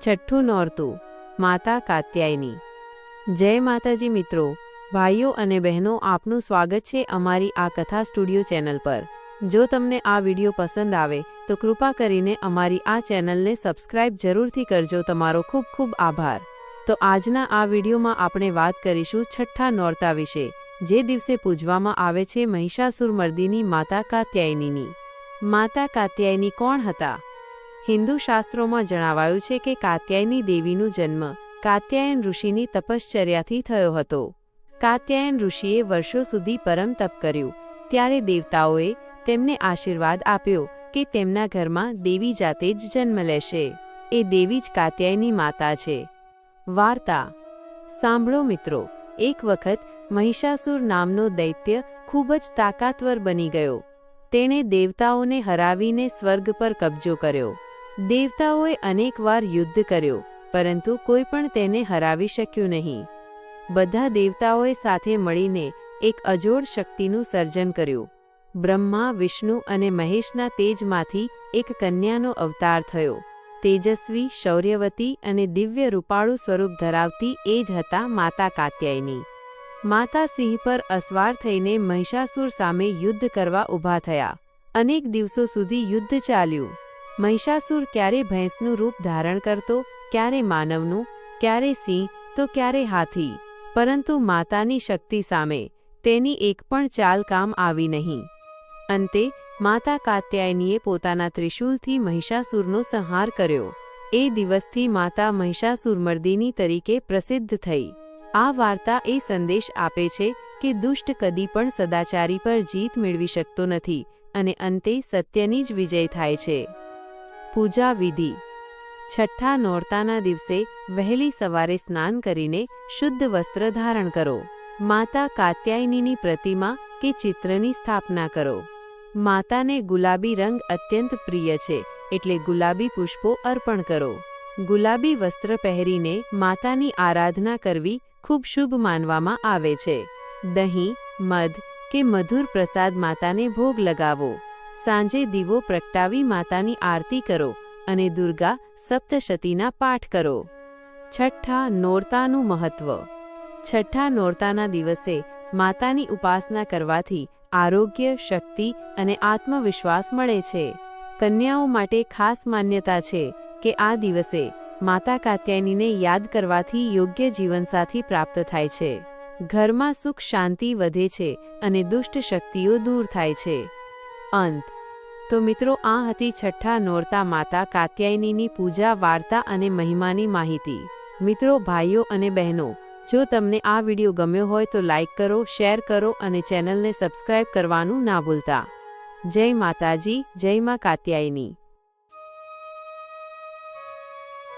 છઠ્ઠું નોરતું, માતા કાત્યાયની. જય માતાજી મિત્રો, ભાઈઓ અને બહેનો, આપનું સ્વાગત છે અમારી આ કથા સ્ટુડિયો ચેનલ પર. જો તમને આ વીડિયો પસંદ આવે, તો કૃપા કરીને અમારી આ ચેનલને સબસ્ક્રાઇબ જરૂરથી કરજો. તમારો ખૂબ ખૂબ આભાર. તો આજના આ વિડિયોમાં આપણે વાત કરીશું છઠ્ઠા નોરતા વિશે, જે દિવસે પૂજવામાં આવે છે મહિષાસુર મર્દીની માતા કાત્યાયનીની. માતા કાત્યાયની કોણ હતા? હિન્દુ શાસ્ત્રોમાં જણાવાયું છે કે કાત્યાયની દેવીનું જન્મ કાત્યાયન ઋષિની તપશ્ચર્યાથી થયો હતો. કાત્યાયન ઋષિએ વર્ષો સુધી પરમ તપ કર્યું. ત્યારે દેવતાઓએ તેમને આશીર્વાદ આપ્યો કે તેમના ઘરમાં દેવી જાતે જ જન્મ લેશે. એ દેવી જ કાત્યાયની માતા છે. વાર્તા. સાંભળો મિત્રો, એક વખત મહિષાસુર નામનો દૈત્ય ખૂબ જ તાકાતવર બની ગયો. તેણે દેવતાઓને હરાવીને સ્વર્ગ પર કબજો કર્યો. દેવતાઓએ અનેકવાર યુદ્ધ કર્યો, પરંતુ કોઈ પણ તેને હરાવી શક્યું નહીં. બધા દેવતાઓએ સાથે મળીને એક અજોડ શક્તિનું સર્જન કર્યું. બ્રહ્મા, વિષ્ણુ અને મહેશના તેજમાંથી એક કન્યાનો અવતાર થયો. તેજસ્વી, શૌર્યવતી અને દિવ્ય રૂપાળું સ્વરૂપ ધરાવતી એ જ હતા માતા કાત્યાયની. માતા સિંહ પર અસવાર થઈને મહિષાસુર સામે યુદ્ધ કરવા ઊભા થયા. અનેક દિવસો સુધી યુદ્ધ ચાલ્યું. મહિષાસુર ક્યારે ભેંસનું રૂપ ધારણ કરતો, ક્યારે માનવનું, ક્યારે સિંહ, તો ક્યારે હાથી. પરંતુ માતાની શક્તિ સામે તેની એક પણ ચાલ કામ આવી નહીં. અંતે માતા કાત્યાયનીએ પોતાના ત્રિશૂલથી મહિષાસુરનો સંહાર કર્યો. એ દિવસથી માતા મહિષાસુરમર્દિની તરીકે પ્રસિદ્ધ થઈ. આ વાર્તા એ સંદેશ આપે છે કે દુષ્ટ કદી પણ સદાચારી પર જીત મેળવી શકતો નથી અને અંતે સત્યની જ વિજય થાય છે. પૂજા વિધિ છઠ્ઠા નોરતાના દિવસે વહેલી સવારે સ્નાન કરીને શુદ્ધ વસ્ત્ર ધારણ કરો. માતા કાત્યાયનીની પ્રતિમા કે ચિત્રની સ્થાપના કરો. માતાને ગુલાબી રંગ અત્યંત પ્રિય છે, એટલે ગુલાબી પુષ્પો અર્પણ કરો. ગુલાબી વસ્ત્ર પહેરીને માતાની આરાધના કરવી ખૂબ શુભ માનવામાં આવે છે. દહીં, મધ કે મધુર પ્રસાદ માતાને ભોગ લગાવો. સાંજે દીવો પ્રગટાવી માતાની આરતી કરો અને દુર્ગા સપ્તશતીના પાઠ કરો. છઠ્ઠા નોરતાનું મહત્વ. છઠ્ઠા નોરતાના દિવસે માતાની ઉપાસના કરવાથી આરોગ્ય, શક્તિ અને આત્મવિશ્વાસ મળે છે. કન્યાઓ માટે ખાસ માન્યતા છે કે આ દિવસે માતા કાત્યાયનીને યાદ કરવાથી યોગ્ય જીવનસાથી પ્રાપ્ત થાય છે. ઘરમાં સુખ શાંતિ વધે છે અને દુષ્ટ શક્તિઓ દૂર થાય છે. અંત. તો મિત્રો, આ હતી છઠ્ઠા નોરતા માતા કાત્યાયનીની પૂજા, વાર્તા અને મહિમાની માહિતી. મિત્રો, ભાઈઓ અને બહેનો, જો તમને આ વીડિયો ગમ્યો હોય તો લાઇક કરો, શેર કરો અને ચેનલને સબસ્ક્રાઇબ કરવાનું ના ભૂલતા. જય માતાજી, જય માં કાત્યાયની.